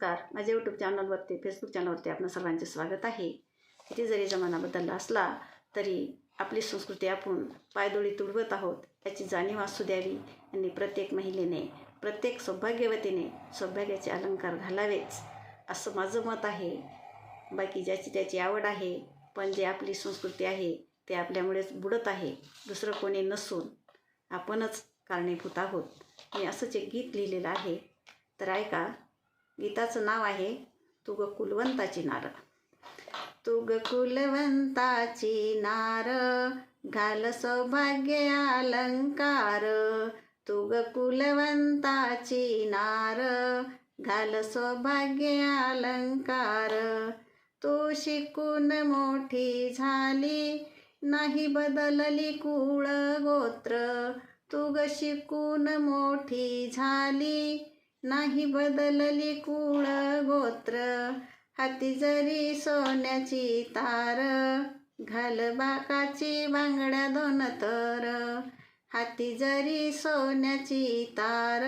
नमस्कार. माझ्या यूट्यूब चॅनलवरती फेसबुक चॅनलवरती आपलं सर्वांचे स्वागत आहे. किती जरी जमाना बदलला असला तरी आपली संस्कृती आपण पायदोळी तुडवत आहोत. याची जाणीव असू द्यावी आणि प्रत्येक महिलेने प्रत्येक सौभाग्यवतीने सौभाग्याचे अलंकार घालावेच. असं माझं मत आहे. बाकी ज्याची त्याची आवड आहे पण जे आपली संस्कृती आहे ते आपल्यामुळेच बुडत आहे. दुसरं कोणी नसून आपणच कारणीभूत आहोत. मी असंच एक गीत लिहिलेलं आहे. तर ऐका गीताचं नाव आहे तू ग कुलवंताची नार तू ग कुलवंताची नार घाल सौभाग्य अलंकार. तू ग कुलवंताची नार घाल सौभाग्य अलंकार. तू शिकून मोठी झाली नाही बदलली कुळ गोत्र तू ग शिकून मोठी झाली नाही बदलली कुळ गोत्र. हाती जरी सोन्याची तार घाल बाकाची बांगड्या दोन तर. हाती जरी सोन्याची तार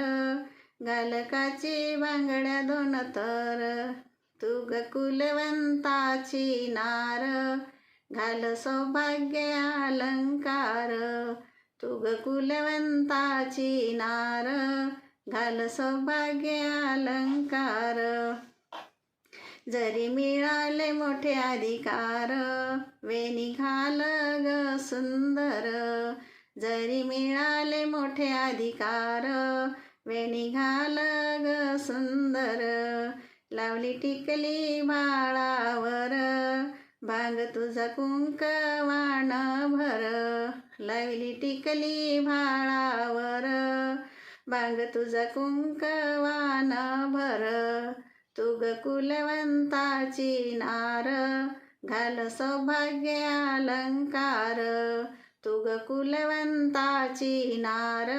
गालकाची बांगड्या दोन तर. तुग कुलवंताची नार घाल सौभाग्य अलंकार. तुग कुलवंताची नार घाल सौभाग्य अलंकार. जरी मिळाले मोठे अधिकार वेणी घाल ग सुंदर. जरी मिळाले मोठे अधिकार वेणी घाल ग सुंदर. लावली टिकली बाळावर भांग तुझा कुंकवाण भर. लावली टिकली भाळावर बांग तुझा कुंकवाना भर. तुग कुलवंताची नार घाल सौभाग्य अलंकार. तुग कुलवंताची नार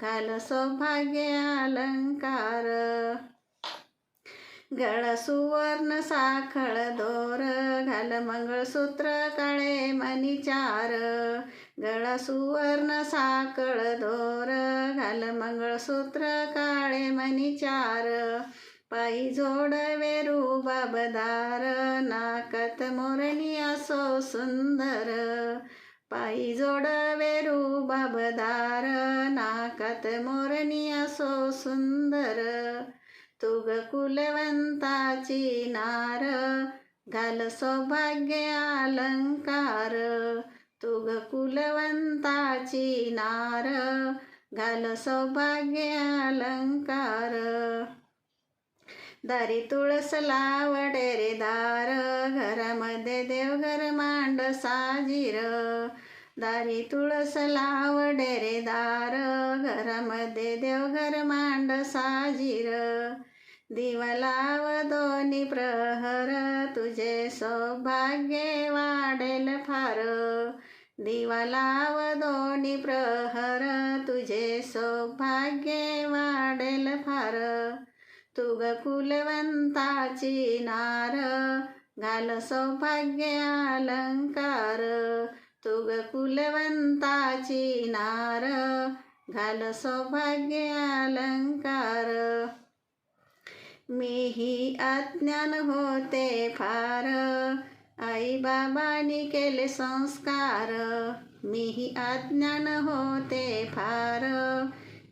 घाल सौभाग्य अलंकार. गळ सुवर्ण साखळ दोर घाल मंगळसूत्र काळे मणी चार गळा सुवर्ण साकळ दोर घाल मंगळसूत्र काळे मणी चार पायी जोड वेरू बाबदार नाकात मोरणी असो सुंदर. पायी जोड वेरू बाबदार नाकात मोरणी असो सुंदर. तुग कुलवंताची नार घाल सौभाग्य अलंकार. तुग कुलवंताची नार घाल सौभाग्य अलंकार. दारी तुळस लावडे रे दार घरामध्ये देवघर मांड साजीर. दारी तुळस लावडे रे दार घरामध्ये देवघर मांड साजीर. दिवा लाव दोन्ही प्रहर तुझे सौभाग्य वाढेल फार. दिवा लाव दोन्ही प्रहर तुझे सौभाग्य वाढेल फार. तुग कुलवंताची नार घाल सौभाग्य अलंकार. तुग कुलवंताची नार घाल सौभाग्य अलंकार. मीही अज्ञान होते फार आई बाबानी केले संस्कार. मीही अज्ञान होते फार.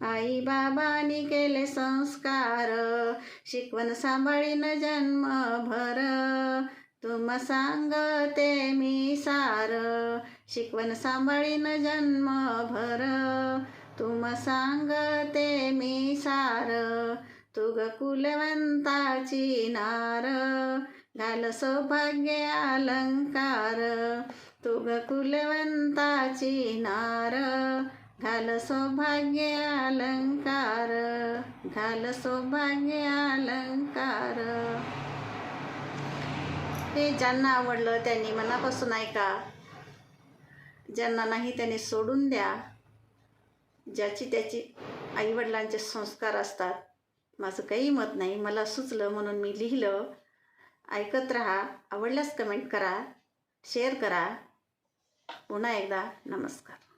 आई बाबांनी केले संस्कार. शिकवण सांभाळीन जन्मभर. तुम सांगते मी सार. शिकवण सांभाळीन जन्मभर. तुम सांगते मी सार. तुग कुलवंताची नार. घाल सौभाग्य अलंकार तुग कुलवंताची नार. घाल सौभाग्य अलंकार घाल सौभाग्य अलंकार. हे ज्यांना आवडलं त्यांनी मनापासून ऐका. ज्यांना नाही त्यांनी सोडून द्या. ज्याची त्याची आईवडिलांचे संस्कार असतात. माझं काही मत नाही मला सुचलं म्हणून मी लिहिलं. ऐकत रहा आवडल्यास कमेंट करा शेअर करा. पुन्हा एकदा नमस्कार.